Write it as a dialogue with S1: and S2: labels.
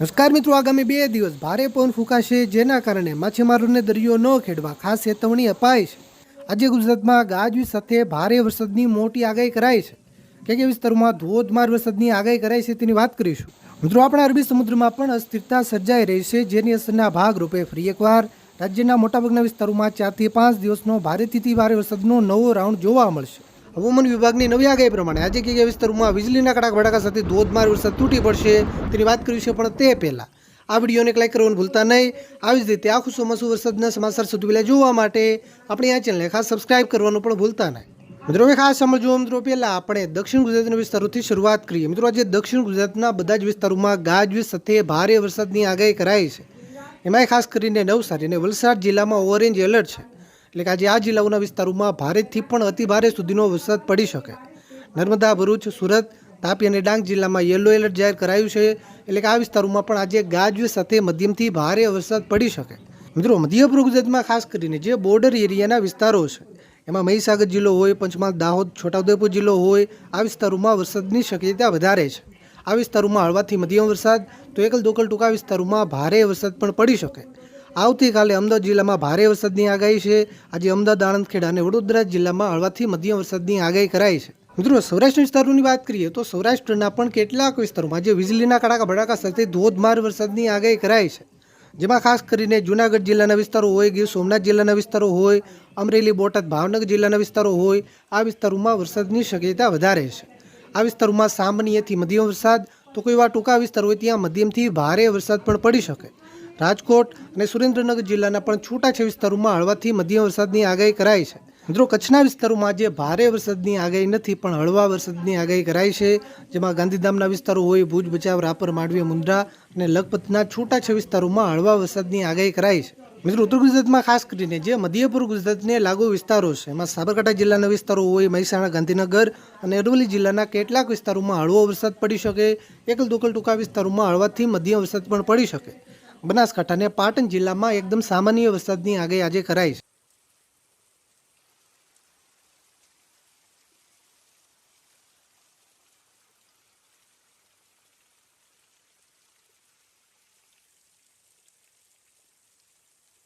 S1: નમસ્કાર મિત્રો, આગામી બે દિવસ ભારે પવન ફૂંકાશે, જેના કારણે માછીમારોને દરિયો ન ખેડવા ખાસ ચેતવણી અપાઈ છે. આજે ગુજરાતમાં ગાજવીજ સાથે ભારે વરસાદની મોટી આગાહી કરાઈ છે. કે કે વિસ્તારોમાં ધોધમાર વરસાદની આગાહી કરાઈ છે તેની વાત કરીશું. મિત્રો, આપણા અરબી સમુદ્રમાં પણ અસ્થિરતા સર્જાઈ રહી છે, જેની અસરના ભાગરૂપે ફરી એકવાર રાજ્યના મોટાભાગના વિસ્તારોમાં ચારથી પાંચ દિવસનો ભારેથી ભારે વરસાદનો નવો રાઉન્ડ જોવા મળશે. હવામાન વિભાગની નવી આગાહી પ્રમાણે આજે કે વિસ્તારોમાં વીજળીના કડાક ભડાકા સાથે ધોધમાર વરસાદ તૂટી પડશે તેની વાત કરીશું પણ તે પહેલાં. આ વિડીયોને લાઈક કરવાનું ભૂલતા નહીં. આવી જ રીતે આખું ચોમાસું વરસાદના સમાચાર સુધી પહેલાં જોવા માટે આપણી આ ચેનલને ખાસ સબસ્ક્રાઇબ કરવાનું પણ ભૂલતા નહીં. મિત્રો ખાસ સમજો મિત્રો, પહેલાં આપણે દક્ષિણ ગુજરાતના વિસ્તારોથી શરૂઆત કરીએ. મિત્રો, આજે દક્ષિણ ગુજરાતના બધા જ વિસ્તારોમાં ગાજવીજ સાથે ભારે વરસાદની આગાહી કરાઈ છે. એમાંય ખાસ કરીને નવસારી અને વલસાડ જિલ્લામાં ઓરેન્જ એલર્ટ છે. એટલે કે આજે આ જિલ્લાઓના વિસ્તારોમાં ભારેથી પણ અતિ ભારે સુધીનો વરસાદ પડી શકે. નર્મદા, ભરૂચ, સુરત, તાપી અને ડાંગ જિલ્લામાં યલો એલર્ટ જાહેર કરાયું છે. એટલે કે આ વિસ્તારોમાં પણ આજે ગાજવીજ સાથે મધ્યમથી ભારે વરસાદ પડી શકે. મિત્રો મધ્ય ગુજરાતમાં ખાસ કરીને જે બોર્ડર એરિયાના વિસ્તારો છે, એમાં મહીસાગર જિલ્લો હોય, પંચમહાલ, દાહોદ, છોટાઉદેપુર જિલ્લો હોય, આ વિસ્તારોમાં વરસાદની શક્યતા વધારે છે. આ વિસ્તારોમાં હળવાથી મધ્યમ વરસાદ, તો એકલ દોકલ ટૂંકા વિસ્તારોમાં ભારે વરસાદ પણ પડી શકે. આવતીકાલે અમદાવાદ જિલ્લામાં ભારે વરસાદની આગાહી છે. આજે અમદાવાદ આણંદ ખેડા અને વડોદરા જિલ્લામાં હળવાથી મધ્યમ વરસાદની આગાહી કરાઈ છે. મિત્રો સૌરાષ્ટ્ર વિસ્તારોની વાત કરીએ તો સૌરાષ્ટ્રના પણ કેટલાક વિસ્તારોમાં જે વીજળીના કડાકા ભડાકા સાથે ધોધમાર વરસાદની આગાહી કરાઈ છે. જેમાં ખાસ કરીને જૂનાગઢ જિલ્લાના વિસ્તારો હોય, ગીર સોમનાથ જિલ્લાના વિસ્તારો હોય, અમરેલી, બોટાદ, ભાવનગર જિલ્લાના વિસ્તારો હોય, આ વિસ્તારોમાં વરસાદની શક્યતા વધારે છે. આ વિસ્તારોમાં સામાન્યથી મધ્યમ વરસાદ, તો કોઈ એવા ટૂંકા વિસ્તાર હોય ત્યાં મધ્યમથી ભારે વરસાદ પણ પડી શકે. રાજકોટ અને સુરેન્દ્રનગર જિલ્લાના પણ છૂટાછે વિસ્તારોમાં હળવાથી મધ્યમ વરસાદની આગાહી કરાઈ છે. મિત્રો, કચ્છના વિસ્તારોમાં આજે ભારે વરસાદની આગાહી નથી, પણ હળવા વરસાદની આગાહી કરાઈ છે, જેમાં ગાંધીધામના વિસ્તારો હોય, ભુજ, બચાવ, રાપર, માંડવી મુન્દ્રા અને લખપતના છૂટાછે વિસ્તારોમાં હળવા વરસાદની આગાહી કરાઈ છે. મિત્રો, ઉત્તર ગુજરાતમાં ખાસ કરીને જે મધ્યપુર ગુજરાતને લાગુ વિસ્તારો છે, એમાં સાબરકાંઠા જિલ્લાના વિસ્તારો હોય, મહેસાણા, ગાંધીનગર અને અરવલ્લી જિલ્લાના કેટલાક વિસ્તારોમાં હળવો વરસાદ પડી શકે એકલ દોકલ ટૂંકા વિસ્તારોમાં હળવાથી મધ્યમ વરસાદ પણ પડી શકે. બનાસકાંઠા અને પાટણ જિલ્લામાં એકદમ સામાન્ય વરસાદની આગાહી આજે કરાઈ છે.